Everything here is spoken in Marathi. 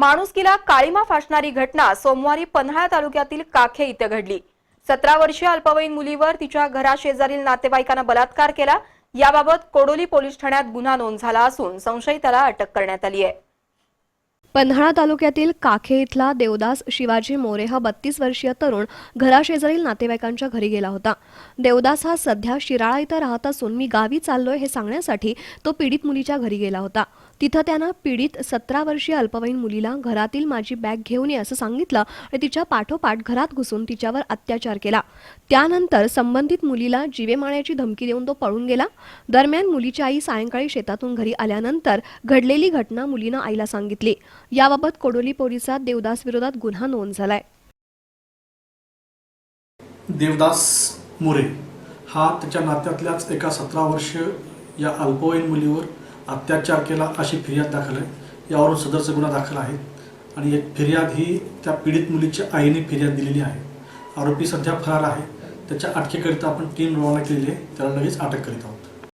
माणुसकीला काळीमा फासणारी घटना सोमवारी पन्हाळा तालुक्यातील काखे इथं घडली. सतरा वर्षीय अल्पवयीन मुलीवर तिच्या घराशेजारील नातेवाईकांना बलात्कार केला. याबाबत कोडोली पोलीस ठाण्यात गुन्हा नोंद झाला असून संशयिताला अटक करण्यात आली आहे. पन्हाळा तालुक्यातील काखे इथला देवदास शिवाजी मोरे हा बत्तीस वर्षीय तरुण घराशेजारील नातेवाईकांच्या घरी गेला होता. देवदास हा सध्या शिराळा इथं राहत असून मी गावी चाललोय हे सांगण्यासाठी तो पीडित मुलीच्या घरी गेला होता. तिथं त्यानं पीडित सतरा वर्षीय अल्पवयीन मुलीला घरातील माझी बॅग घेऊन ये असं सांगितलं आणि तिच्या पाठोपाठ घरात घुसून तिच्यावर अत्याचार केला. त्यानंतर संबंधित मुलीला जीवे मारण्याची धमकी देऊन तो पळून गेला. दरम्यान मुलीची आई सायंकाळी शेतातून घरी आल्यानंतर घडलेली घटना मुलीनं आईला सांगितली. याबाबत कोडोली पोलिसात देवदास विरोधात गुन्हा नोंद झालाय. देवदास मोरे हा त्याच्या नात्यातल्याच एका सतरा वर्ष या अल्पवयीन मुलीवर अत्याचार केला अशी फिर्याद दाखल आहे. यावरून सदरचा गुन्हा दाखल आहे आणि एक फिर्याद ही त्या पीडित मुलीच्या आईने फिर्याद दिलेली आहे. आरोपी सध्या फरार आहे. त्याच्या अटकेकरिता आपण टीम रवाना केलेली आहे. त्याला लगेच अटक करीत आहोत.